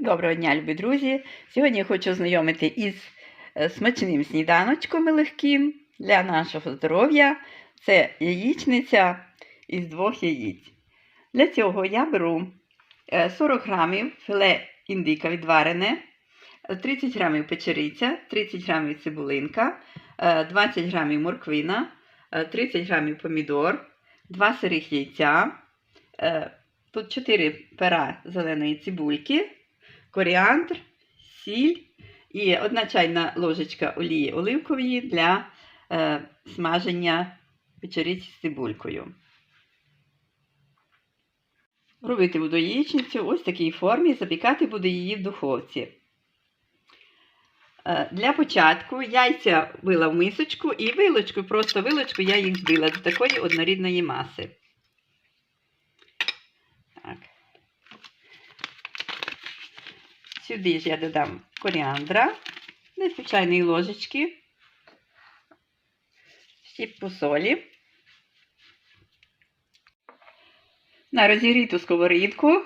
Доброго дня, любі друзі! Сьогодні я хочу знайомити із е, смачним сніданочком легким для нашого здоров'я. Це яєчниця із двох яєць. Для цього я беру е, 40 грамів філе індика відварене, е, 30 грамів печериця, 30 грамів цибулинка, е, 20 грамів морквина, е, 30 грамів помідор, 2 сирих яйця, е, тут 4 пера зеленої цибульки, коріандр, сіль і одна чайна ложечка олії оливкової для е, смаження печериці з цибулькою. Робити буду яєчницю ось в такій формі, запікати буду її в духовці. Е, Для початку яйця вила в мисочку і вилочку, просто вилочку я їх збила до такої однорідної маси. Сюди ж я додам коріандра, десь чайної ложечки, щіпку солі. На розігріту сковорідку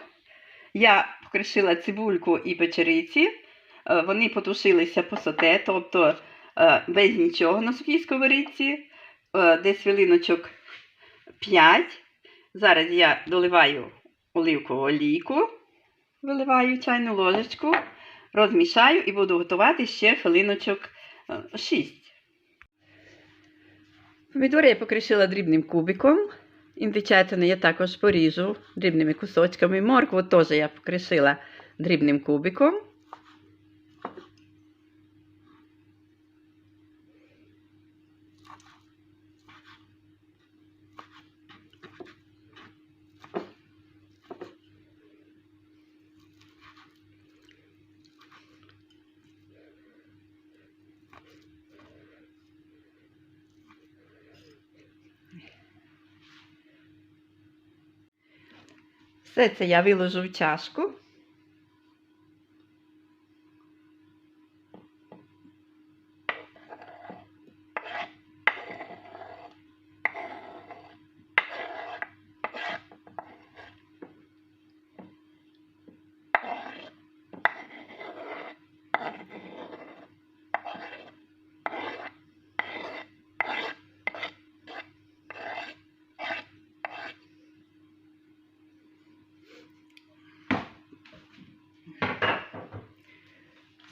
я покришила цибульку і печериці. Е, Вони потушилися по соте, тобто е, без нічого на сухій сковорідці, Е, десь хвилиночок 5. Зараз я доливаю оливкову олійку, виливаю чайну ложечку, розмішаю і буду готувати ще хвилиночок 6. Помідори я покришила дрібним кубиком. Індичатину я також поріжу дрібними кусочками. Моркву теж я покришила дрібним кубиком. Все це я виложу в чашку.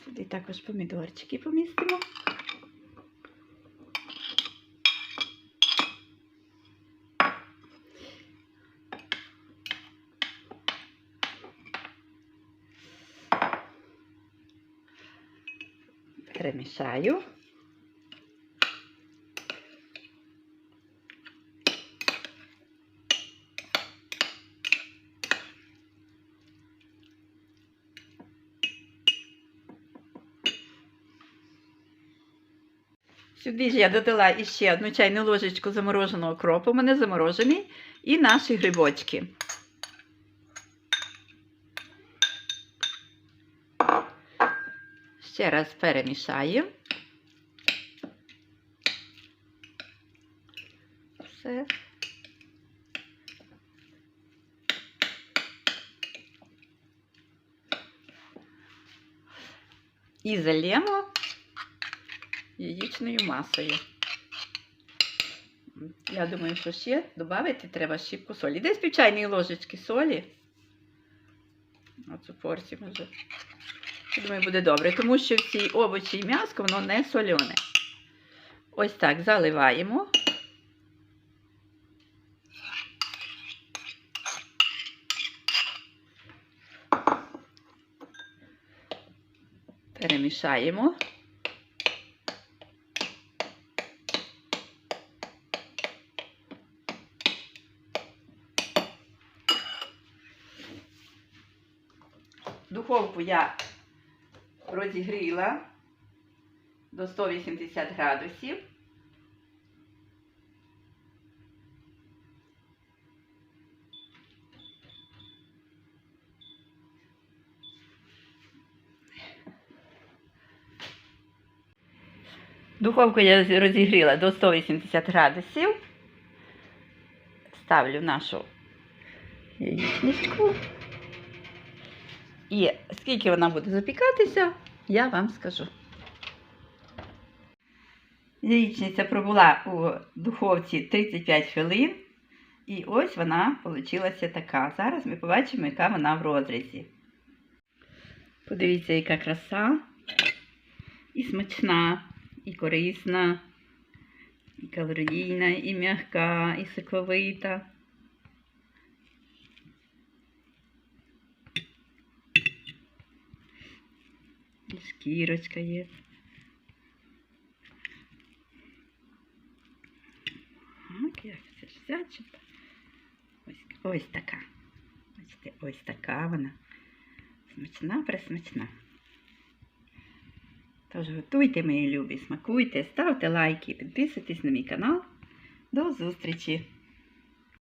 Сюди також помідорчики помістимо. Перемішаю. Сюди ж я додала іще одну чайну ложечку замороженого кропу, у мене заморожений, і наші грибочки. Ще раз перемішаю. Все. І залємо яєчною масою. Я думаю, що ще додати треба щіпку солі. Десь пів чайної ложечки солі. Оцю порцію може. Я думаю, буде добре, тому що всі овочі і м'яско, воно не соляне. Ось так заливаємо. Перемішаємо. Духовку я розігріла до 180 градусів. Духовку я розігріла до 180 градусів. Ставлю нашу яєчничку. І скільки вона буде запікатися, я вам скажу. Яєчниця пробула у духовці 35 хвилин. І ось вона вийшла така. Зараз ми побачимо, яка вона в розрізі. Подивіться, яка краса. І смачна, і корисна, і калорійна, і м'яка, і соковита. І шкірочка є. Так, як це ж зачепа. Ось, ось така. Бачите, ось така вона. Смачна, пресмачна. Тож готуйте, мої любі, смакуйте, ставте лайки, підписуйтесь на мій канал. До зустрічі!